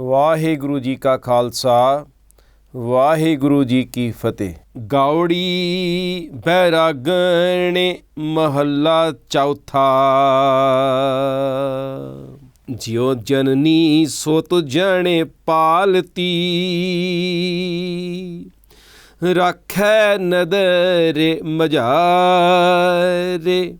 ਵਾਹਿਗੁਰੂ ਜੀ ਕਾ ਖਾਲਸਾ, ਵਾਹਿਗੁਰੂ ਜੀ ਕੀ ਫਤਿਹ। ਗੌੜੀ ਬੈਰਾਗਣੇ ਮਹੱਲਾ ਚੌਥਾ। ਜਿਉ ਜਨਨੀ ਸੋ ਤੁਜਣੇ ਪਾਲਤੀ। ਰੱਖੈ ਨਦਰ ਮਜਾਰੇ।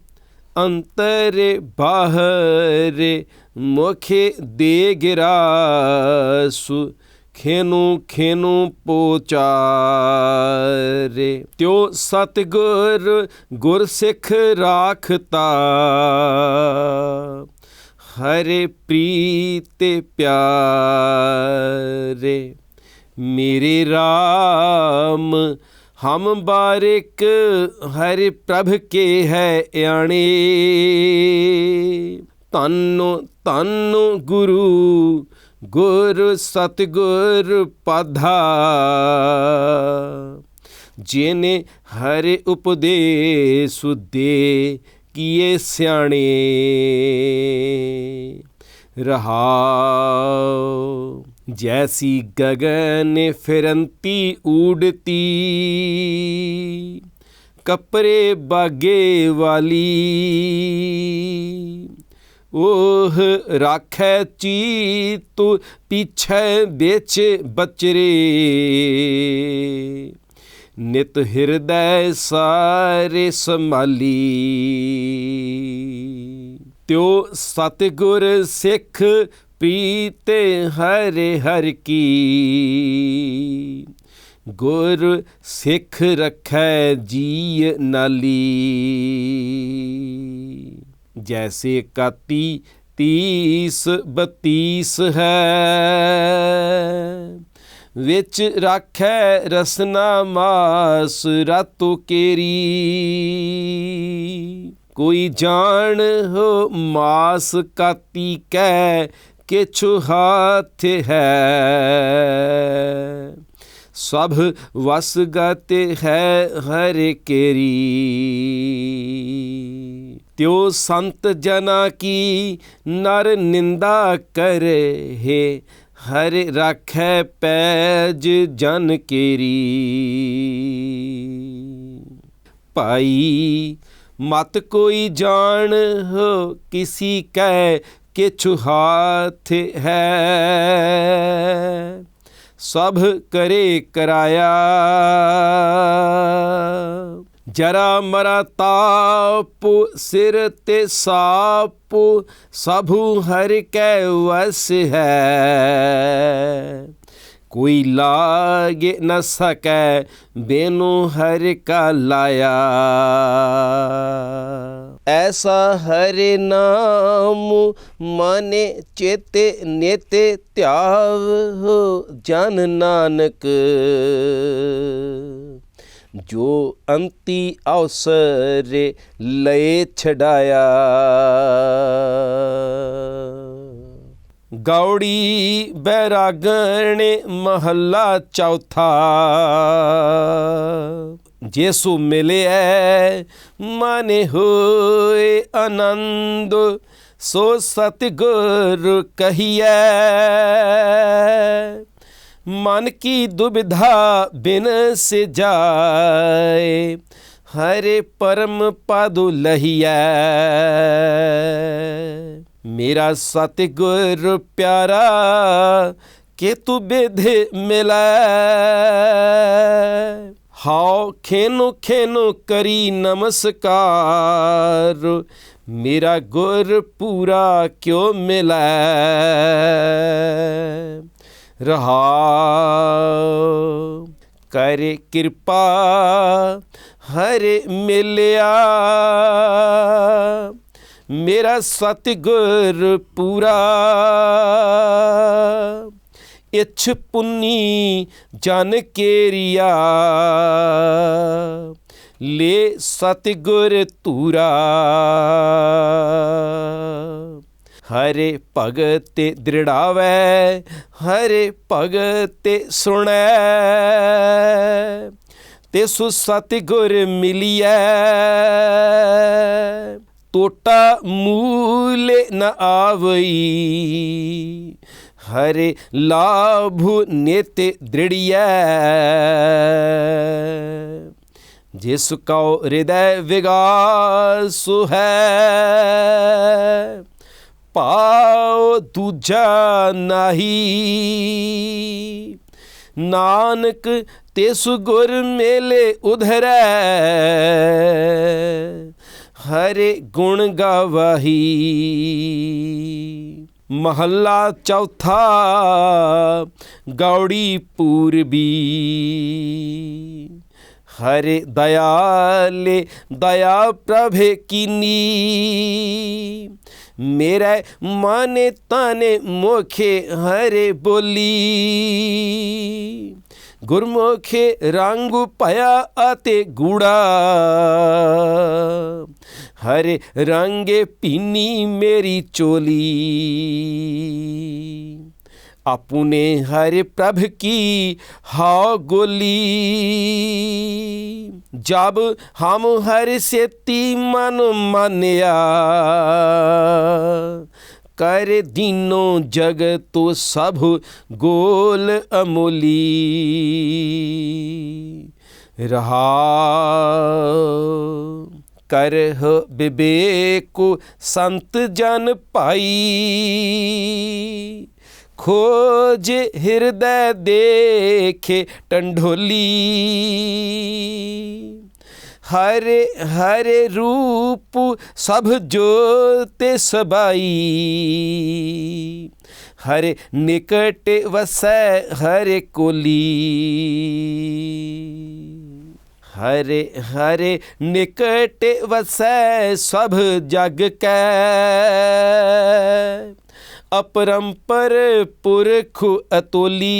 ਅੰਤਰ ਬਾਹਰੇ ਮੁਖੇ ਦੇ ਗਿਰਾਸੁ ਖੇਨੂ ਖੇਨੂ ਪੋਚਾਰੇ। ਤਿਉ ਸਤਗੁਰ ਗੁਰ ਸਿੱਖ ਰਾਖਤਾ, ਹਰੇ ਪ੍ਰੀਤੇ ਪਿਆਰੇ, ਮੇਰੇ RAM ਹਮ ਬਾਰਿਕ ਹਰਿ ਪ੍ਰਭ ਕੇ ਹੈ ਆਣੇ ਤਨੁ ਤਨੁ ਗੁਰੂ, ਗੁਰ ਸਤਗੁਰ ਪਾਧਾ। ਜਿਨੇ ਹਰਿ ਉਪਦੇਸ ਦੇ ਕੀਏ ਸਿਆਣੇ। ਰਹਾਉ ਜੈਸੀ ਗਗਨ ਫਿਰੰਤੀ ਊੜਤੀ ਕਪਰੇ ਬਾਗੇ ਵਾਲੀ। ਉਹ ਰਾਖੈ ਚੀਤੁ ਪਿਛੈ ਵਿੱਚ ਬਚਰੇ। ਨਿਤ ਹਿਰਦੈ ਸਾਰੇ ਸੰਭਾਲੀ। ਤਿਉ ਸਤਿਗੁਰ ਸਿੱਖ ਪ੍ਰੀਤੇ ਹਰਿ ਹਰ ਕੀ। ਗੁਰ ਸਿੱਖ ਰਖੈ ਜੀ ਨਾਲੀ। ਜੈਸੇ ਕਾਤੀ ਤੀਸ ਬਤੀਸ ਹੈ। ਵਿੱਚ ਰਾਖੈ ਰਸਨਾ ਮਾਸ ਰਾਤੋ ਕੇਰੀ। ਕੋਈ ਜਾਣ ਹੋ ਮਾਸ ਕਾਤੀ ਕੈ ਕਿਛੁ ਹਾਥ ਹੈ। ਸਭ ਵਸ ਗਤੇ ਹੈ ਹਰ ਕੇਰੀ। ਤਿਉ ਸੰਤ ਜਨਾ ਕੀ ਨਰ ਨਿੰਦਾ ਕਰੇ ਹਰ ਰਾਖੈ ਪੈਜ ਜਨ ਕੇਰੀ। ਭਾਈ, ਮਤ ਕੋਈ ਜਾਣ ਹੋ, ਕਿਸੀ ਕੈ ਕਿਛੁ ਹਾਥ ਹੈ। ਸਭ ਕਰੇ ਕਰਾਇਆ। ਜਰਾ ਮਰਾ ਤਾਪ ਸਿਰ ਤੇ ਸਾਪ, ਸਭੂ ਹਰ ਕੈ ਵਸ ਹੈ। ਕੋਈ ਲਾਗੇ ਨ ਸਕੈ, ਬੇਨੂ ਹਰ ਕਾ ਲਾਇਆ। ਐਸਾ ਹਰੇ ਨਾਮ ਮਨੇ ਚੇਤੇ ਨੇਤੇ ਧਿਆਵ ਹੋ ਜਨ ਨਾਨਕ। ਜੋ ਅੰਤੀ ਅਵਸਰ ਲਏ ਛਡਾਇਆ। ਗੌੜੀ ਬੈਰਾਗਣੇ ਮਹੱਲਾ ਚੌਥਾ। ਜੇਸੂ ਮਿਲਿਆ ਮਨ ਹੋਏ ਆਨੰਦ, ਸੋ ਸਤਿਗੁਰ ਕਹੀਐ। ਮਨ ਕੀ ਦੁਬਿਧਾ ਬਿਨ ਸੇ ਜਾਏ ਹਰੇ ਪਰਮ ਪਦੁ ਲਹੀਐ। ਮੇਰਾ ਸਤਿਗੁਰ ਪਿਆਰਾ, ਕਿ ਤੂੰ ਬੇਧੇ ਮਿਲੈ। ਹਾਉ ਖੇਨੂ ਖੇਨੂ ਕਰੀ ਨਮਸਕਾਰ। ਮੇਰਾ ਗੁਰ ਪੂਰਾ ਕਿਉ ਮਿਲੈ? ਰਹਾ ਕਰੇ ਕਿਰਪਾ ਹਰ ਮਿਲਿਆ। ਮੇਰਾ ਸਤਿਗੁਰ ਪੂਰਾ। ਇਛ ਪੁੰਨੀ ਜਨ ਕੇਰੀਆ। ਲੈ ਸਤਿਗੁਰ ਧੂਰਾ। ਹਰੇ ਭਗਤ ਤੇ ਦ੍ਰਿੜਾਵੈ, ਹਰੇ ਭਗਤ ਸੁਣੈ। ਤੇ ਸੁ ਸਤਿਗੁਰ ਮਿਲਿਐ। ਟੋਟਾ ਮੂਲੇ ਨ ਆਵਈ। ਹਰੇ ਲਾਭੁ ਨਿਤ ਦ੍ਰਿੜੀਐ। ਜਿਸ ਕਉ ਹਿਰਦੈ ਵਿਗਾਸ ਹੈ, ਪਾਉ ਦੂਜਾ ਨਹੀਂ। ਨਾਨਕ ਤਿਸ ਗੁਰ ਮੇਲੇ ਉਧਰੈ। ਹਰੇ ਗੁਣ ਗਵਾਹੀ। ਮਹੱਲਾ ਚੌਥਾ, ਗੌੜੀ ਪੂਰਬੀ। ਹਰੇ ਦਇਆਲੇ ਦਇਆ ਪ੍ਰਭੇ ਕੀਨੀ। ਮੇਰੇ ਮਾਨੇ ਤਾਨੇ ਮੋਖੇ ਹਰੇ ਬੋਲੀ। ਗੁਰਮੁਖੇ ਰੰਗ ਭਇਆ ਅਤੇ ਗੂੜਾ। ਹਰੇ ਰੰਗੇ ਪੀਨੀ ਮੇਰੀ ਚੋਲੀ। ਆਪਣੇ ਹਰਿ ਪ੍ਰਭ ਕੀ ਹਾ ਗੋਲੀ। ਜਬ ਹਮ ਹਰਿ ਸੇਤੀ ਮਨ ਮੰਨਿਆ ਕਰ ਦੀਨੋ ਜਗਤੋ ਸਭ ਗੋਲ ਅਮੋਲੀ। ਰਹਾ ਕਰਹ ਬਿਬੇਕੁ ਸੰਤ ਜਨ ਭਾਈ। ਖੋਜ ਹਿਰਦੈ ਦੇਖੇ ਟੰਡੋਲੀ ਹਰੇ ਹਰੇ ਰੂਪ ਸਭ ਜੋਤੇ ਸਬਾਈ ਹਰੇ ਨਿਕਟ ਵਸੈ ਹਰੇ ਕੋਲੀ ਹਰੇ ਹਰੇ ਨਿਕਟ ਵਸੈ ਸਭ ਜਗ ਕੈ ਅਪਰੰਪਰ ਪੁਰਖ ਅਤੋਲੀ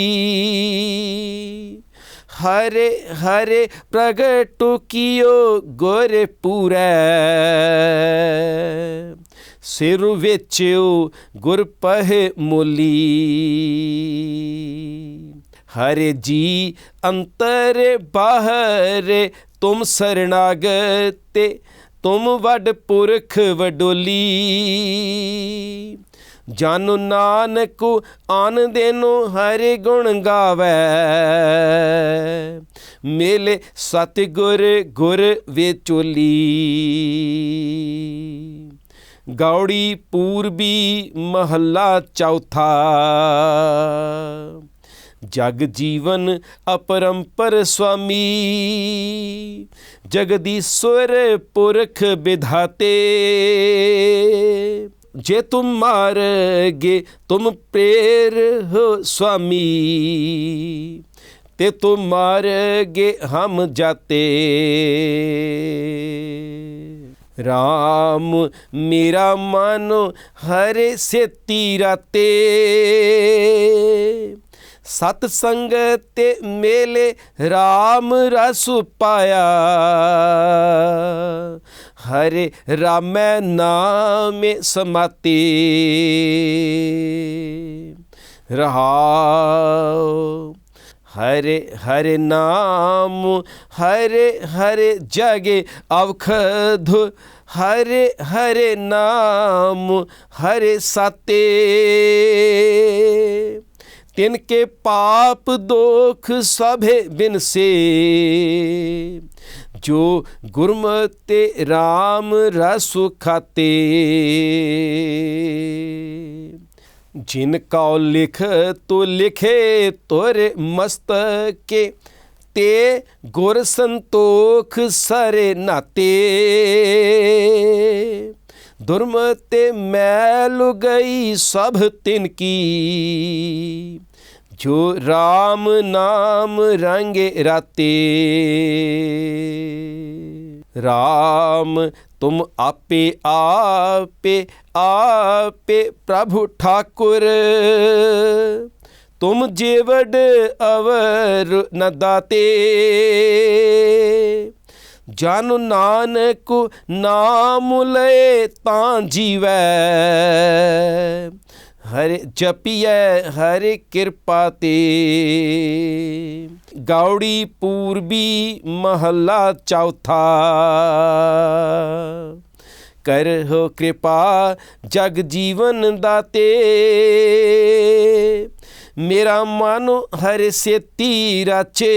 ਹਰੇ ਹਰੇ ਪ੍ਰਗਟ ਕੀਓ ਗੋਰੇ ਪੂਰੈ। ਸਿਰ ਵੇਚਿਓ ਗੁਰ ਪਹਿ ਮੋਲੀ। ਹਰੇ ਜੀ, ਅੰਤਰ ਬਾਹਰ ਤੁਮ ਸਰਣਾਗਤੇ ਤੁਮ ਵੱਡ ਪੁਰਖ ਵਡੋਲੀ। ਜਨ ਨਾਨਕ ਆਨ ਦੇਨੋ ਹਰਿ ਗੁਣ ਗਾਵੇ। ਮੇਲੇ ਸਤਿਗੁਰ ਗੁਰ ਵੇਚੋਲੀ। ਗੌੜੀ ਪੂਰਬੀ ਮਹੱਲਾ ਚੌਥਾ। ਜਗ ਜੀਵਨ ਅਪਰੰਪਰ ਸੁਆਮੀ। ਜਗਦੀਸ਼ਵਰ ਪੁਰਖ ਵਿਧਾਤੇ। ਜੇ ਤੁਮ ਮਾਰਗੇ ਤੁਮ ਪ੍ਰੇਰ ਹੋ ਸੁਆਮੀ ਤੇ ਤੁਮ ਮਾਰਗੇ ਹਮ ਜਾਤੇ। ਰਾਮ, ਮੇਰਾ ਮਨ ਹਰੇ ਸੇਤੀ ਰਾਤੇ। ਸਤ ਸੰਗ ਤੇ ਮੇਲੇ RAM ਰਸ ਪਾਇਆ। ਹਰੇ ਰਾਮੈ ਨਾਮੇ ਸਮਾਤੀ। ਰਹਾਉ, ਹਰੇ ਹਰੇ ਨਾਮ, ਹਰੇ ਹਰੇ ਜਗੇ ਅਵਖਧ, ਹਰੇ ਹਰੇ ਨਾਮ, ਹਰੇ ਸਾਤੇ। ਤਿਨ ਕੇ ਪਾਪ ਦੋਖ ਸਭੇ ਬਿਨਸੇ। ਜੋ ਗੁਰਮਤਿ RAM ਰਸ ਖਾਤੇ। ਜਿਨ ਕਉ ਲਿਖ ਤੋ ਲਿਖੇ ਤੋਰੇ ਮਸਤਕੇ। ਤੇ ਗੁਰ ਸੰਤੋਖ ਸਰੇ ਨਾਤੇ। ਦੁਰਮਤੇ ਮੈਲ ਗਈ ਸਭ ਤਿਨ ਕੀ। ਜੋ RAM ਨਾਮ ਰੰਗੇ ਰਾਤੇ। RAM ਤੁਮ ਆਪੇ ਆਪੇ ਆਪੇ ਪ੍ਰਭੂ ਠਾਕੁਰ। ਤੁਮ ਜੀਵੜ ਅਵਰ ਨ ਦਾਤੇ। ਜਨ ਨਾਨਕ ਨਾਮ ਲਏ ਤਾਂ ਜੀਵੈ। ਹਰਿ ਜਪੀਐ, ਹਰਿ ਕਿਰਪਾ ਤੇ। ਗੌੜੀ ਪੂਰਬੀ ਮਹੱਲਾ ਚੌਥਾ। ਕਰਹੁ ਕਿਰਪਾ ਜਗ ਜੀਵਨ ਦਾਤੇ। ਮੇਰਾ ਮਨ ਹਰਿ ਸੇਤੀ ਰਾਚੇ।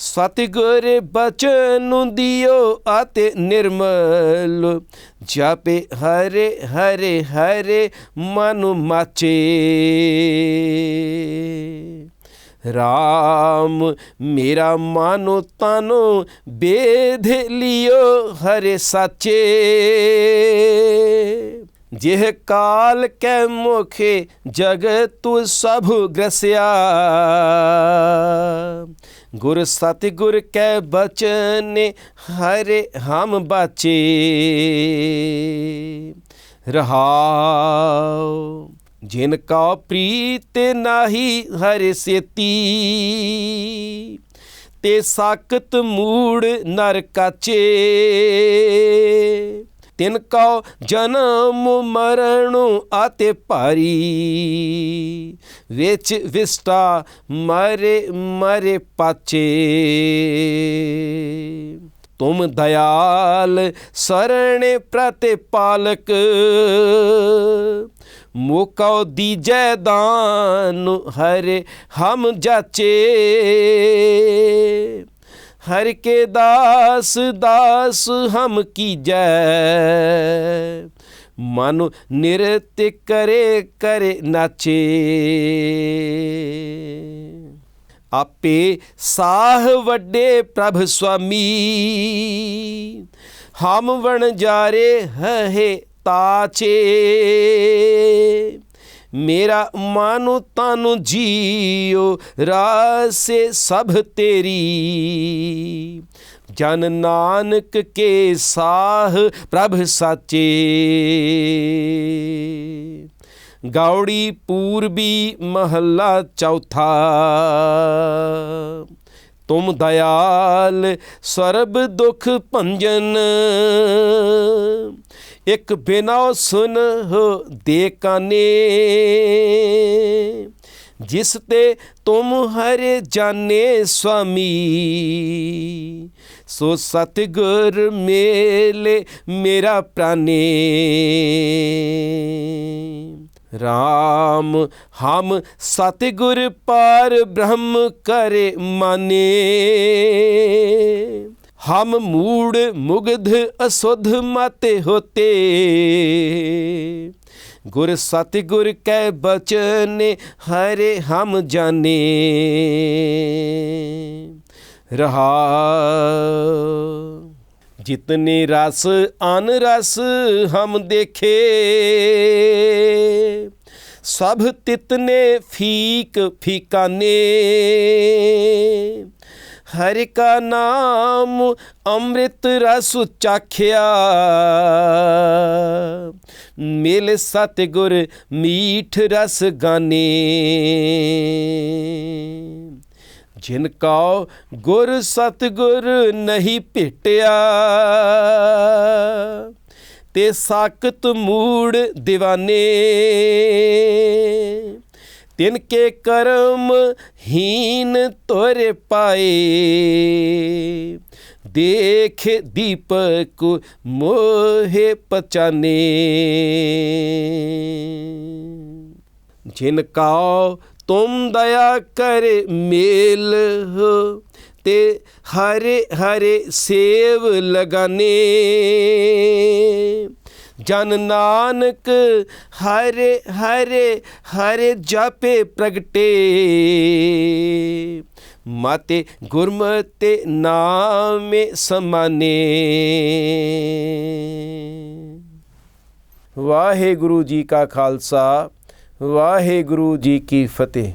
ਸਤਿਗੁਰ ਬਚਨ ਦਿਓ ਆਤੇ ਨਿਰਮਲ, ਜਾਪੇ ਹਰੇ ਹਰੇ ਹਰੇ ਮਨ ਮਾਚੇ। ਰਾਮ, ਮੇਰਾ ਮਾਨੋ ਤਾਨੋ ਬੇਧ ਲਿਓ ਹਰੇ ਸਾਚੇ। ਜਿਹ ਕਾਲ ਕੈ ਮੁਖੇ ਜਗਤ ਤੂ ਸਭ ਗ੍ਰਸਿਆ। ਗੁਰ ਸਤਿਗੁਰ ਕੈ ਬਚਨ, ਹਰੇ ਹਮ ਬਾਚੇ। ਰਹਾਉ, ਜਿਨ ਕਾ ਪ੍ਰੀਤ ਨਾਹੀ ਹਰਿ ਸੇਤੀ, ਤੇ ਸਾਕਤ ਮੂੜ ਨਰ ਕਾਚੇ। ਤਿਨ ਕਾ ਜਨਮ ਮਰਨ ਆਤੇ ਭਾਰੀ। ਵਿੱਚ ਵਿਸਟਾ ਮਰੇ ਮਰੇ ਪਾਚੇ। ਤੁਮ ਦਇਆਲ ਸਰਣੇ ਪ੍ਰਤਿਪਾਲਕ ਮੋਕਉ ਦੀਜੈ ਦਾਨ ਹਰੇ ਹਮ ਜਾਚੇ। ਹਰ ਕੇ ਦਾਸ ਦਾਸ ਹਮ ਕੀਜੈ ਮਨ ਨਿਰਤ ਕਰੇ ਕਰੇ ਨਾਚੇ। ਆਪੇ ਸਾਹ ਵੱਡੇ ਪ੍ਰਭ ਸੁਆਮੀ। ਹਮ ਵਣ ਜਾਰੇ ਹੈ ਤਾਚੇ। ਮੇਰਾ ਮਾਨੋ ਤਾਨੁ ਜੀਓ, ਰਾਸੇ ਸਭ ਤੇਰੀ। ਜਨ ਨਾਨਕ ਕੇ ਸਾਹ ਪ੍ਰਭ ਸਾਚੇ। ਗੌੜੀ ਪੂਰਬੀ ਮਹੱਲਾ ਚੌਥਾ। ਤੁਮ ਦਇਆਲ ਸਰਬ ਦੁਖ ਭੰਜਨ। ਇੱਕ ਬਿਨਾ ਸੁਨ ਦੇ ਕਾਨੇ ਜਿਸ ਤੇ ਤੁਮ ਹਰੇ ਜਾਣੇ ਸੁਆਮੀ ਸੋ ਸਤਿਗੁਰ ਮੇਲੇ ਮੇਰਾ ਪ੍ਰਾਨੇ। ਰਾਮ, ਹਮ ਸਤਿਗੁਰ ਪਾਰ ਬ੍ਰਹਮ ਕਰੇ ਮਾਨੇ। ਹਮ ਮੂੜ ਮੁਗਧ ਅਸੁਧ ਮਾਤੇ ਹੋਤੇ। ਗੁਰ ਸਤਿਗੁਰ ਕੈ ਬਚਨ, ਹਰੇ ਹਮ ਜਾਣੇ ਰਹਾ ਜਿਤਨੇ ਰਸ ਅਨ ਰਸ ਹਮ ਦੇਖੇ। ਸਭ ਤਿਤਨੇ ਫੀਕ ਫੀਕਾਨੇ। ਹਰਿ ਕਾ ਨਾਮ ਅੰਮ੍ਰਿਤ ਰਸ ਚਾਖਿਆ। ਮਿਲ ਸਤਿਗੁਰ ਮੀਠ ਰਸ ਗਾਨੇ। ਜਿਨ ਕਾ ਗੁਰ ਸਤਿਗੁਰ ਨਹੀਂ ਭੇਟਿਆ, ਤੇ ਸਾਕਤ ਮੂੜ دیਵਾਨੇ ਤਿਨ ਕੇ ਕਰਮ ਹੀਨ ਤੋਰੇ ਪਾਏ। ਦੇਖ ਦੀਪਕ ਮੋਹੇ ਪਚਾਨੇ। ਜਿਨ ਕਾ ਤੁਮ ਦਇਆ ਕਰ ਮੇਲ ਹੋ, ਤੇ ਹਰੇ ਹਰੇ ਸੇਵ ਲਗਾਨੇ। ਜਨ ਨਾਨਕ ਹਰੇ ਹਰੇ ਹਰੇ ਜਾਪੇ ਪ੍ਰਗਟੇ। ਮਾਤੇ ਗੁਰਮਤੇ ਨਾਮੇ ਸਮਾਨੇ। ਵਾਹਿਗੁਰੂ ਜੀ ਕਾ ਖਾਲਸਾ, ਵਾਹਿਗੁਰੂ ਜੀ ਕੀ ਫਤਿਹ।